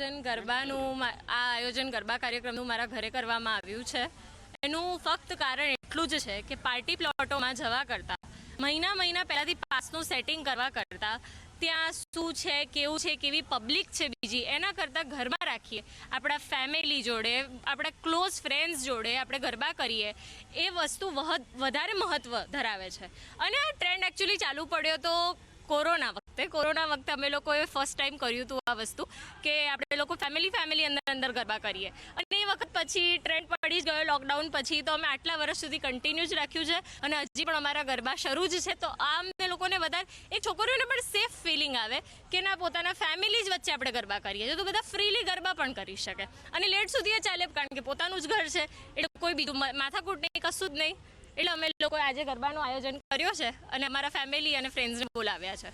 ગરબાનું આ આયોજન ગરબા કાર્યક્રમનું મારા ઘરે કરવામાં આવ્યું છે. એનું ફક્ત કારણ એટલું જ છે કે પાર્ટી પ્લોટોમાં જવા કરતાં, મહિના મહિના પહેલાંથી પાસનું સેટિંગ કરવા કરતાં, ત્યાં શું છે, કેવું છે, કેવી પબ્લિક છે બીજી, એના કરતાં ઘરમાં રાખીએ. આપણા ફેમિલી જોડે, આપણા ક્લોઝ ફ્રેન્ડ્સ જોડે આપણે ગરબા કરીએ. એ વસ્તુ વધારે મહત્ત્વ ધરાવે છે. અને આ ટ્રેન્ડ એકચ્યુઅલી ચાલુ પડ્યો તો કોરોના વખતે, કોરોના વખતે અમે લોકોએ ફર્સ્ટ ટાઈમ કર્યું હતું આ વસ્તુ કે આપણે લોકો ફેમિલી ફેમિલી અંદર અંદર ગરબા કરીએ. અને એ વખત પછી ટ્રેન્ડ પડી જ ગયો લોકડાઉન પછી તો અમે આટલા વર્ષ સુધી કન્ટિન્યુ જ રાખ્યું છે અને હજી પણ અમારા ગરબા શરૂ જ છે. તો આમ તે લોકોને વધારે એ છોકરીઓને પણ સેફ ફિલિંગ આવે કે ના, પોતાના ફેમિલી જ વચ્ચે આપણે ગરબા કરીએ છીએ. તો બધા ફ્રીલી ગરબા પણ કરી શકે. અને લેટ સુધી એ ચાલે, કારણ કે પોતાનું જ ઘર છે. એટલે કોઈ બીજું માથાકૂટ નહીં, કશું જ નહીં. એટલે અમે લોકો આજે ગરબાનું આયોજન કર્યો છે અને અમારા ફેમિલી અને ફ્રેન્ડ્સને બોલાવ્યા છે.